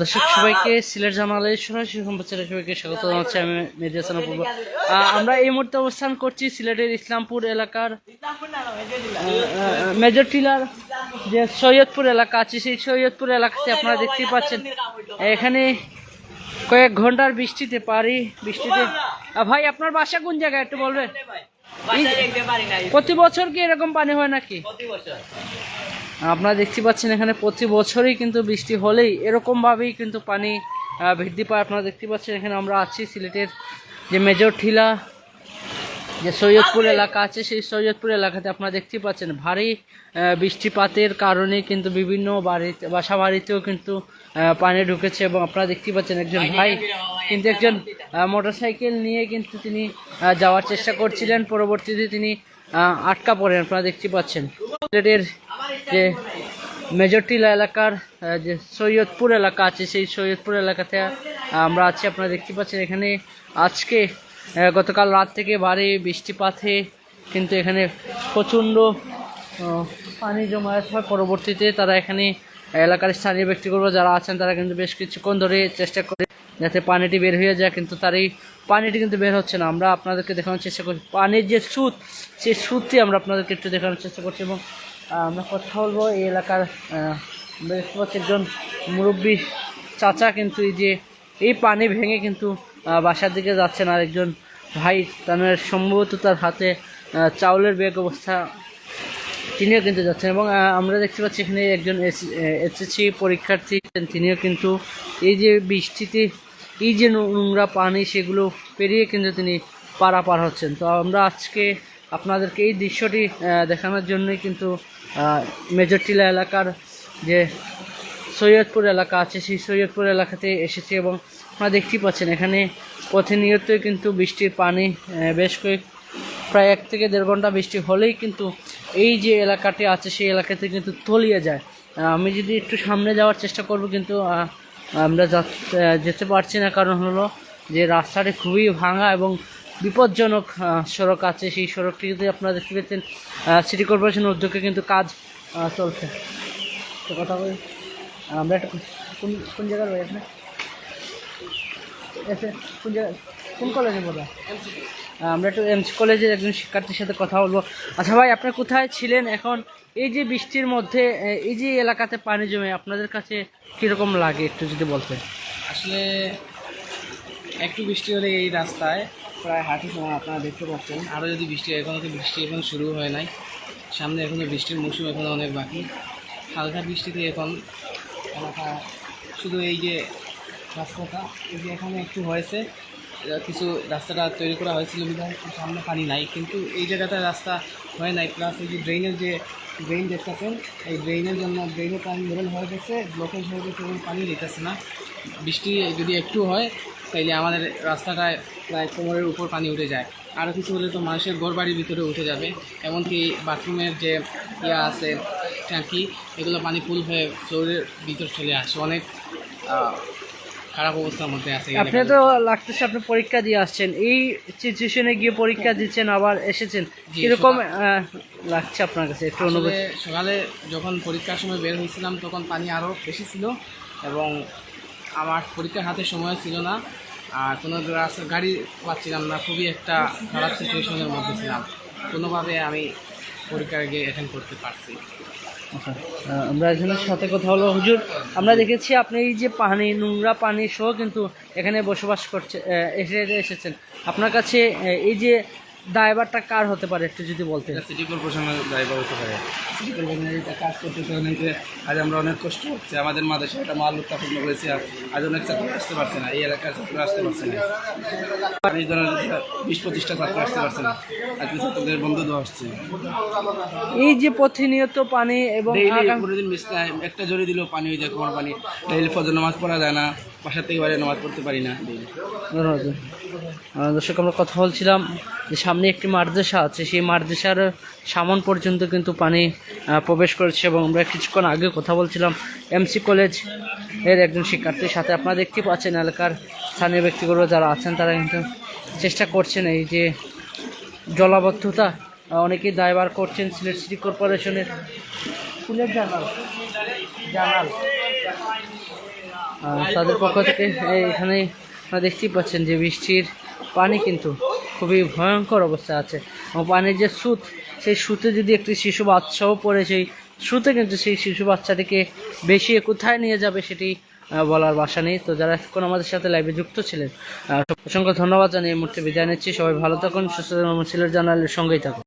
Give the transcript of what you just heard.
দর্শক সবাইকে সিলেট জানালে সরাসরি সম্প্রচারে সবাইকে স্বাগত জানাচ্ছি আমি পূর্ব আহ, আমরা এই মুহূর্তে অবস্থান করছি সিলেটের ইসলামপুর এলাকার মেজর টিলার যে সৈয়দপুর এলাকা আছে সেই সৈয়দপুর এলাকাতে আপনারা দেখতেই পাচ্ছেন। এখানে কয়েক ঘণ্টার বৃষ্টিতে পারি বৃষ্টিতে ভাই আপনার বাসা কোন জায়গায় একটু বলবেন? প্রতি বছর কি এরকম পানি হয় নাকি? আপনারা দেখতে পাচ্ছেন এখানে প্রতি বছরই কিন্তু বৃষ্টি হলেই এরকমভাবেই কিন্তু পানি বৃদ্ধি পায়। আপনারা দেখতে পাচ্ছেন এখানে আমরা আছি সিলেটের যে মেজর ঠিলা, যে সৈয়দপুর এলাকা আছে, সেই সৈয়দপুর এলাকাতে আপনারা দেখতে পাচ্ছেন ভারী বৃষ্টিপাতের কারণে কিন্তু বিভিন্ন বাড়িতে বাসা বাড়িতেও কিন্তু পানি ঢুকেছে এবং আপনারা দেখতে পাচ্ছেন একজন ভাই কিন্তু একজন মোটরসাইকেল নিয়ে কিন্তু তিনি যাওয়ার চেষ্টা করছিলেন। পরবর্তীতে তিনি আটকা পড়েন। আপনারা দেখতে পাচ্ছেন সিলেটের যে মেজরটিলা এলাকার যে সৈয়দপুর এলাকা আছে, সেই সৈয়দপুর এলাকাতে আমরা আছি। আপনারা দেখতে পাচ্ছেন এখানে আজকে গতকাল রাত থেকে ভারী বৃষ্টিপাতে কিন্তু এখানে প্রচণ্ড পানি জমায়েত হয় পরবর্তীতে তারা এখানে এলাকার স্থানীয় ব্যক্তিগুলো যারা আছেন, তারা কিন্তু বেশ কিছুক্ষণ ধরে চেষ্টা করে যাতে পানিটি বের হয়ে যায়, কিন্তু তার এই পানিটি কিন্তু বের হচ্ছে না। আমরা আপনাদেরকে দেখানোর চেষ্টা করছি পানির যে সুত সেই সুতটি আমরা আপনাদেরকে একটু দেখানোর চেষ্টা করছি এবং আমরা কথা বলব। এই এলাকার পাচ্ছি একজন মুরব্বী চাচা কিন্তু এই যে, এই পানি ভেঙে কিন্তু বাসার দিকে যাচ্ছেন। আর একজন ভাই, তার সম্ভবত তার হাতে চাউলের বেগ অবস্থা, তিনিও কিন্তু যাচ্ছেন। এবং আমরা দেখতে পাচ্ছি এখানে একজন এসএসসি পরীক্ষার্থী তিনিও কিন্তু এই যে বৃষ্টিতে, এই যে নোংরা পানি, সেগুলো পেরিয়ে কিন্তু তিনি পারাপার হচ্ছেন। তো আমরা আজকে আপনাদেরকে এই দৃশ্যটি দেখানোর জন্যই কিন্তু আহ, মেজরটিলা এলাকার যে সৈয়দপুর এলাকা আছে সেই সৈয়দপুর এলাকাতে এসেছি এবং আপনারা দেখতেই পাচ্ছেন এখানে প্রতিনিয়তই কিন্তু বৃষ্টির পানি বেশ কয়েক প্রায় এক থেকে দেড় ঘণ্টা বৃষ্টি হলেই কিন্তু এই যে এলাকাটি আছে সেই এলাকাতে কিন্তু তলিয়ে যায়। আমি যদি একটু সামনে যাওয়ার চেষ্টা করব কিন্তু আমরা যেতে পারছি না। কারণ হলো যে রাস্তাটি খুবই ভাঙা এবং বিপজ্জনক সড়ক আছে, সেই সড়কটিতে আপনারা দেখতে পাচ্ছেন সিটি কর্পোরেশনের উদ্যোগে কিন্তু কাজ চলছে। তো কথা বলি? আমরা একটা কোন কোন আপনি এসে কোন জায়গায় কোন কলেজে বোধহয় আমরা একটু এমসি কলেজের একজন শিক্ষার্থীর সাথে কথা বলব। আচ্ছা ভাই আপনি কোথায় ছিলেন এখন? এই যে বৃষ্টির মধ্যে এই যে এলাকাতে পানি জমে, আপনাদের কাছে কীরকম লাগে, একটু যদি বলতেন? আসলে একটু বৃষ্টি হলে এই রাস্তায় প্রায় হাঁটু সময় আপনারা দেখতে পাচ্ছেন। আরও যদি বৃষ্টি এখনও তো বৃষ্টি এখন শুরু হয় নাই। সামনে এখনও বৃষ্টির মৌসুম এখনও অনেক বাকি। হালকা বৃষ্টিতে এখন এলাকা শুধু এই যে রাস্তাটা, এই যে এখানে একটু হয়েছে কিছু রাস্তাটা তৈরি করা হয়েছিল বিধায় সামনে পানি নাই। কিন্তু এই জায়গাটা রাস্তা হয় নাই। প্লাস এই যে ড্রেনের যে ড্রেন দেখতেছেন, এই ড্রেনের জন্য ড্রেনের পানি লেভেল হয়ে গেছে ব্লকেজ হয়ে গেছে পানি দিতেছে না। বৃষ্টি যদি একটু হয় তাইলে আমাদের রাস্তাটায় প্রায় কোমরের উপর পানি উঠে যায়। আরও কিছু হলে তো মানুষের ঘর বাড়ির ভিতরে উঠে যাবে। এমনকি বাথরুমের যে ইয়া আছে ট্যাঙ্কি এগুলো পানি ফুল হয়ে ফ্লোরের ভিতর চলে আসে। অনেক খারাপ অবস্থার মধ্যে আছে আপনি তো লাগতেছে আপনি পরীক্ষা দিয়ে আসছেন। এই সিচুয়েশনে গিয়ে পরীক্ষা দিচ্ছেন আবার এসেছেন। আহ, লাগছে আপনার কাছে? একটু অনুভূতি। সকালে যখন পরীক্ষার সময় বের হয়েছিলাম তখন পানি আরও বেশি ছিল এবং আমার পরীক্ষার হাতে সময় ছিল না আর কোনো রাস্তা গাড়ি পাচ্ছিলাম না খুবই একটা খারাপ সিচুয়েশনের মধ্যে ছিলাম। কোনোভাবে আমি পরীক্ষায় গিয়ে অ্যাটেন্ড করতে পারছি আচ্ছা, আমরা একজনের সাথে কথা হলো হুজুর আমরা দেখেছি আপনি এই যে পানি নোংরা পানি সহ কিন্তু এখানে বসবাস করছে এসে এসেছেন। আপনার কাছে এই যে ড্রাইভারটা কার হতে পারে একটু যদি বলতেন? সিটি কর্পোরেশনের ড্রাইভার হতে পারে। সিটি কর্পোরেশনের এটা কাজ করতে কারণে যে আজ আমরা অনেক কষ্ট হচ্ছে আমাদের মাদেশে একটা মাল উত্থাপন করেছি আর আজ অনেক ছাত্র আসতে পারছে না এই এলাকার ছাত্র আসতে পারছে না। এই ধরনের বিশ পঁচিশটা ছাত্র আসতে পারছে না আজকে ছাত্রদের বন্ধ দেওয়া হচ্ছে। এই যে প্রতিনিয়ত পানি এবং একটা জড়ি দিলেও পানি হয়ে যায় কোমর পানি। ডেইলি ফজর নামাজ পড়া যায় না। বাসার থেকে বাইরে নামাজ পড়তে পারি না। দর্শক, আমরা কথা বলছিলাম যে সামনে একটি মাদ্রাসা আছে, সেই মাদ্রাসার সামন পর্যন্ত কিন্তু পানি প্রবেশ করেছে এবং আমরা কিছুক্ষণ আগে কথা বলছিলাম এমসি কলেজের একজন শিক্ষার্থীর সাথে। আপনারা দেখতে পাচ্ছেন এলাকার স্থানীয় ব্যক্তিগুলো যারা আছেন, তারা কিন্তু চেষ্টা করছেন এই যে জলাবদ্ধতা। অনেকেই দায়বার করছেন সিলেট সিটি কর্পোরেশনের। জানাল। জানাল। তাদের পক্ষ থেকে এখানে দেখতেই পাচ্ছেন যে বৃষ্টির পানি কিন্তু খুবই ভয়ঙ্কর অবস্থা আছে। এবং পানির যে স্রোত সেই স্রোতে যদি একটি শিশু বাচ্চাও পড়ে, সেই স্রোতে কিন্তু সেই শিশু বাচ্চাটিকে বেশি কোথায় নিয়ে যাবে সেটি বলার বাসা নেই। তো যারা এখন আমাদের সাথে লাইভে যুক্ত ছিলেন অসংখ্য ধন্যবাদ জানিয়ে এই মুহূর্তে বিদায় নিচ্ছি। সবাই ভালো থাকুন, সুস্থ সিলেট জানালের সঙ্গেই থাকুন।